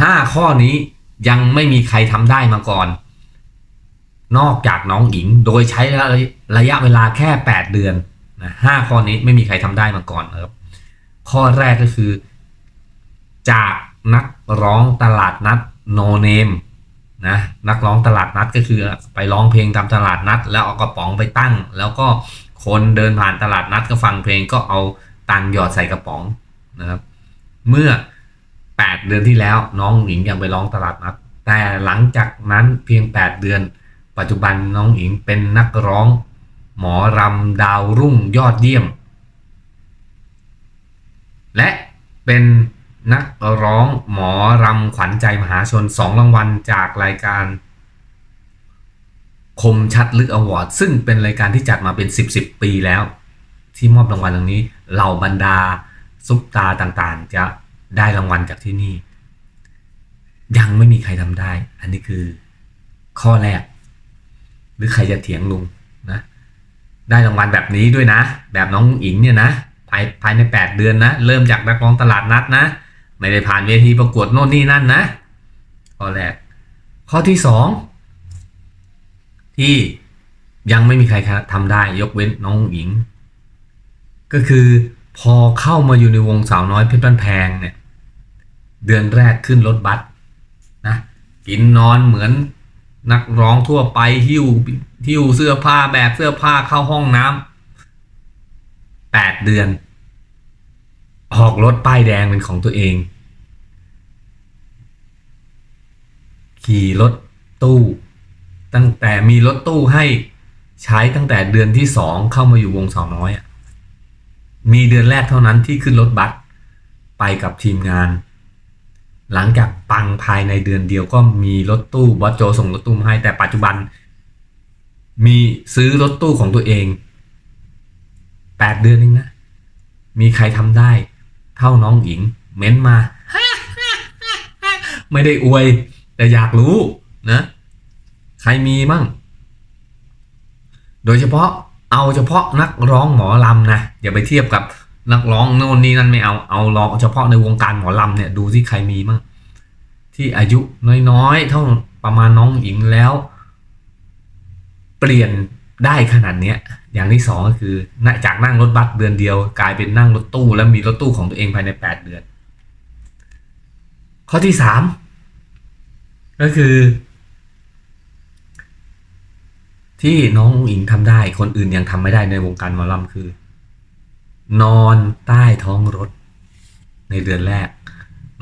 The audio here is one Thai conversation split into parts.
ห้าข้อนี้ยังไม่มีใครทำได้มาก่อน นอกจากน้องหญิงโดยใช้ระยะเวลาแค่ 8 เดือนนะห้าข้อนี้ไม่มีใครทำได้มาก่อนครับข้อแรกก็คือ จากนักร้องตลาดนัดโนเนมนะนักร้องตลาดนัดก็คือไปร้องเพลงตามตลาดนัด แล้วเอากระป๋องไปตั้ง แล้วก็คนเดินผ่านตลาดนัดก็ฟังเพลงก็เอาตังหยอดใส่กระป๋องนะครับ เมื่อ 8 เดือนที่แล้วน้องหญิงยังไปร้องตลาดนัดแต่หลังจากนั้นเพียง 8 เดือน ปัจจุบันน้องหญิงเป็นนักร้อง หมอรำดาวรุ่งยอดเยี่ยม และเป็นนักร้องหมอรำขวัญใจมหาชนสองรางวัลจากรายการ คมชัดลึกอวอร์ดซึ่งเป็นรายการที่จัดมาเป็น 10บสปีแล้ว ที่มอบรางวัลตรงนี้เหล่าบรรดาซุปตาต่างๆ จะ ได้รางวัลจากที่นี่ ยังไม่มีใครทำได้ อันนี้คือข้อแรก หรือใครจะเถียงลุงนะ ได้รางวัลแบบนี้ด้วยนะ แบบน้องอิงเนี่ยนะภายภายใน 8 เดือนนะ เริ่มจากนักร้องตลาดนัดนะ ไม่ได้ผ่านเวทีประกวดโน่นนี่นั่นนะ ข้อแรก ข้อที่สองที่ยังไม่มีใครทำได้ยกเว้นน้องหญิง ก็คือพอเข้ามาอยู่ในวงสาวน้อยเพชรบ้านแพงเนี่ย เดือนแรกขึ้นรถบัสนะกินนอนเหมือนนักร้องทั่วไปหิ้วหิ้วเสื้อผ้าแบกเสื้อผ้าเข้าห้องน้ำแปดเดือน ออกรถป้ายแดงเป็นของตัวเอง ขี่รถตู้ ตั้งแต่มีรถตู้ให้ใช้ตั้งแต่เดือนที่สองเข้ามาอยู่วงสาวน้อย มีเดือนแรกเท่านั้นที่ขึ้นรถบัสไปกับทีมงาน หลังจากปังภายในเดือนเดียวก็มีรถตู้บอสโจส่งรถตู้มาให้ แต่ปัจจุบัน มีซื้อรถตู้ของตัวเองแปดเดือนเองนะ มีใครทำได้ เท่าน้องหญิง เม้นมา ไม่ได้อวย แต่อยากรู้นะ ใครมีมั่ง โดยเฉพาะเอาเฉพาะนักร้องหมอลำนะ อย่าไปเทียบกับ นักร้องโน่นนี่นั่นไม่เอาเอาลองเฉพาะในวงการหมอลำเนี่ยดูที่ใครมีมั่งที่อายุน้อยๆเท่าประมาณน้องหญิงแล้ว เปลี่ยนได้ขนาดเนี้ย อย่างที่สองก็คือจากนั่งรถบัสเดือนเดียว กลายเป็นนั่งรถตู้ แล้วมีรถตู้ของตัวเองภายในแปดเดือน ข้อที่สามก็คือ ที่น้องอิงทำได้ คนอื่นยังทำไม่ได้ในวงการหมอลำคือ นอนใต้ท้องรถ ในเดือนแรก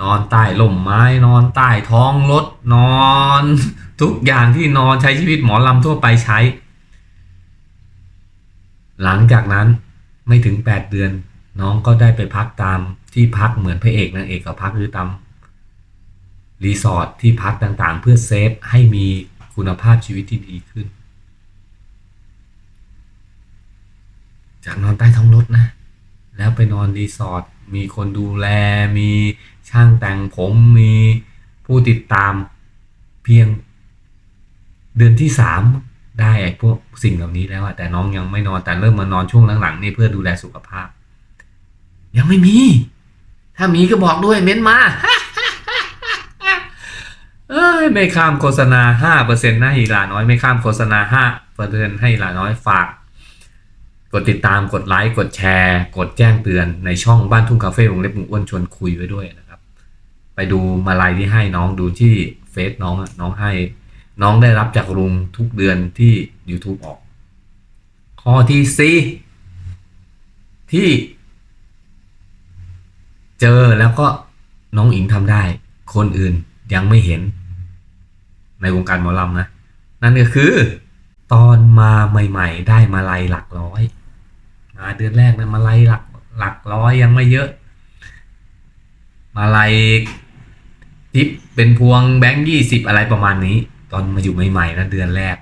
นอนใต้ล่มไม้ นอนใต้ท้องรถ นอน ทุกอย่างที่นอนใช้ชีวิตหมอลำทั่วไปใช้ หลังจากนั้นไม่ถึง 8 เดือน น้องก็ได้ไปพักตามที่พักเหมือนพระเอกนางเอกก็พักคือตามรีสอร์ทที่พักต่างๆ เพื่อเซฟให้มีคุณภาพชีวิตที่ดีขึ้น จากนอนใต้ท้องรถนะ ไปนอนรีสอร์ทมีคนดูแล มีช่างแต่งผมมีผู้ติดตามเพียง เดือนที่สามได้ไอ้พวกสิ่งเหล่านี้แล้วอะแต่น้องยังไม่นอนแต่เริ่มมานอนช่วงหลังๆนี่เพื่อดูแลสุขภาพ ยังไม่มี ถ้ามีก็บอกด้วยเม้นมาเอ้ยไม่ข้ามโฆษณาห้าเปอร์เซ็นต์นะอีลาน้อย ไม่ข้ามโฆษณาห้าเปอร์เซ็นต์ให้อีลาน้อยฝาก กดติดตามกดไลค์กดแชร์ กดแจ้งเตือนในช่องบ้านทุ่งคาเฟ่วงเล็บมุงอ้วนชวนคุยไว้ด้วยนะครับ ไปดูมาลายที่ให้น้องดูที่เฟซน้องน้องให้ น้องได้รับจากลุงทุกเดือนที่ YouTube ออก ข้อที่สี่ที่ เจอแล้วก็น้องอิงทำได้ คนอื่นยังไม่เห็น ในวงการหมอลำนะ นั่นก็คือ ตอนมาใหม่ ๆ ได้มาลัยหลักร้อย เดือนแรกนะมาลัยหลักหลักร้อยยังไม่เยอะ มาลัยทิปเป็นพวงแบงค์ยี่สิบอะไรประมาณนี้ ตอนมาอยู่ใหม่ๆนะเดือนแรก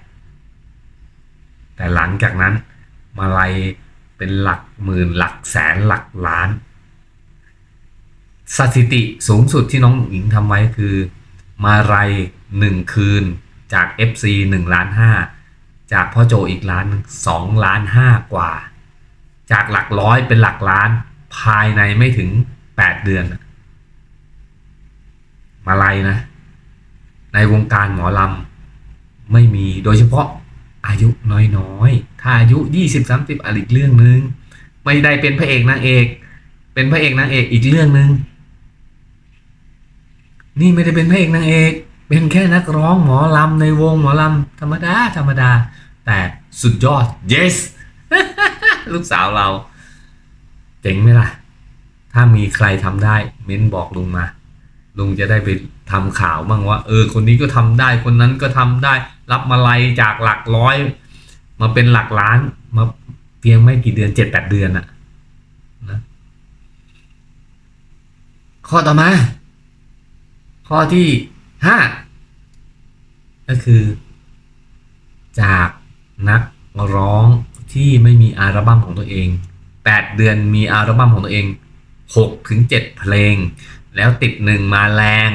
แต่หลังจากนั้น มาลัยเป็นหลักหมื่นหลักแสนหลักล้าน สถิติสูงสุดที่น้องหญิงทำไว้คือ มาลัยหนึ่งคืนจาก FC 1ล้านห้าจากพ่อโจอีกล้านสองล้านห้ากว่า จากหลักร้อยเป็นหลักล้านภายในไม่ถึง8เดือน มาลัยนะ ในวงการหมอลำไม่มีโดยเฉพาะอายุน้อยๆ ถ้าอายุ20 30อะไรอีกเรื่องหนึ่งไม่ได้เป็นพระเอกนางเอก เป็นพระเอกนางเอกอีกเรื่องหนึ่งนี่ไม่ได้เป็นพระเอกนางเอก เป็นแค่นักร้องหมอลำในวงหมอลำธรรมดาธรรมดา แต่สุดยอด yes ลูกสาวเรา เจ๋งไหมล่ะ ถ้ามีใครทำได้ เม้นบอกลุงมา ลุงจะได้ไปทำข่าวบ้างว่า เออ คนนี้ก็ทำได้คนนั้นก็ทำได้ รับมาลัยจากหลักร้อย มาเป็นหลักล้านมาเพียงไม่กี่เดือนเจ็ดแปดเดือนอะนะข้อต่อมา ข้อที่ห้าก็คือ จากนักร้อง ที่ไม่มีอัลบั้มของตัวเอง 8 เดือนมีอัลบั้มของตัวเอง 6 ถึง 7 เพลง แล้วติดหนึ่งมาแรง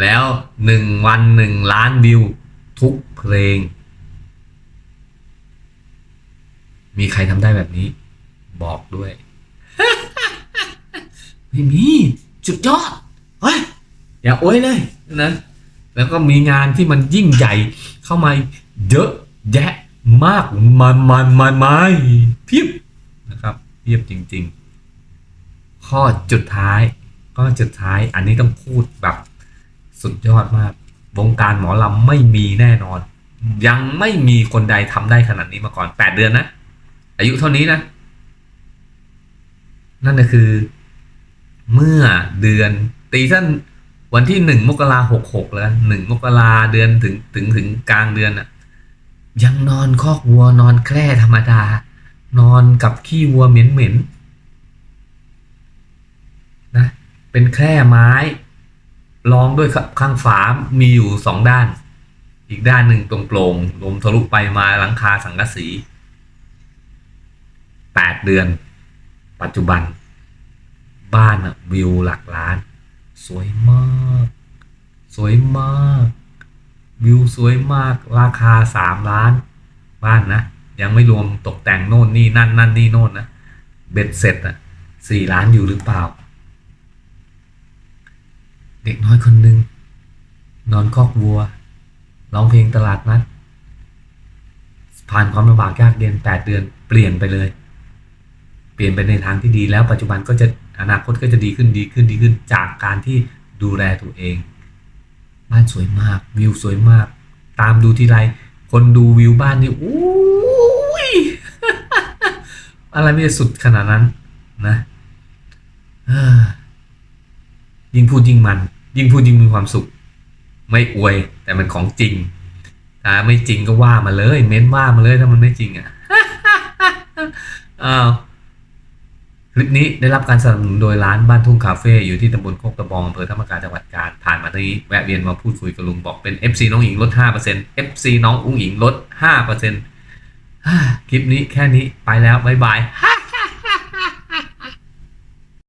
แล้ว 1 วัน 1 ล้านวิว ทุกเพลง มีใครทำได้แบบนี้ บอกด้วย ไม่มีจุดยอดเฮ้ยอย่าโอ้ยเลยนะแล้วก็มีงานที่มันยิ่งใหญ่เข้ามาเยอะแยะ มากมายมายมายมายเพียบนะครับเพียบจริง ๆ ข้อจุดท้ายข้อจุดท้ายอันนี้ต้องพูดแบบสุดยอดมาก วงการหมอลำไม่มีแน่นอน ยังไม่มีคนใดทำได้ขนาดนี้มาก่อน8เดือนนะ อายุเท่านี้นะ นั่นก็คือ เมื่อเดือนตีท่านวันที่หนึ่งมกราหกหกแล้วหนึ่งมกราเดือนถึงถึงถึงกลางเดือนอะ ยังนอนคอกวัวนอนแคร่ธรรมดา นอนกับขี้วัวเหม็นเหม็นๆนะเป็นแคร่ไม้รองด้วยข้างฝามีอยู่สองด้าน อีกด้านหนึ่งตรงโปร่งลมทะลุไปมาหลังคาสังกะสีแปดเดือน ปัจจุบัน บ้านวิวหลักล้าน สวยมาก สวยมาก วิวสวยมากราคาสามล้านบ้านนะ ยังไม่รวมตกแต่งโน่นนี่นั่นนั่นนี่โน่นนะเบ็ดเสร็จอะสี่ล้านอยู่หรือเปล่า เด็กน้อยคนหนึ่งนอนคอกวัวร้องเพลงตลาดนัดผ่านความลำบากยากเย็นแปดเดือนเปลี่ยนไปเลย เปลี่ยนไปในทางที่ดีแล้วปัจจุบันก็จะอนาคตก็จะดีขึ้นดีขึ้นดีขึ้นจากการที่ดูแลตัวเอง บ้านสวยมาก วิวสวยมาก ตามดูทีไร คนดูวิวบ้านนี่อุ้ยอะไรไม่ได้สุดขนาดนั้นนะยิ่งพูดยิ่งมัน ยิ่งพูดยิ่งมีความสุข ไม่อวย แต่มันของจริงถ้าไม่จริงก็ว่ามาเลย เม้นว่ามาเลยถ้ามันไม่จริงอะอ้าว ลิปนี้ได้รับการสนับสนุนโดยร้านบ้านทุ่งคาเฟ่อยู่ที่ตำบลโคกตะบองอำเภอธรรมกาจังหวัดกาญผ่านมาที่นี้แวะเวียนมาพูดคุยกับลุงบอกเป็น FC น้องหญิงลด 5% FC น้องอุ้งหญิงลด 5%คลิปนี้แค่นี้ไปแล้ว บ๊ายบายฮ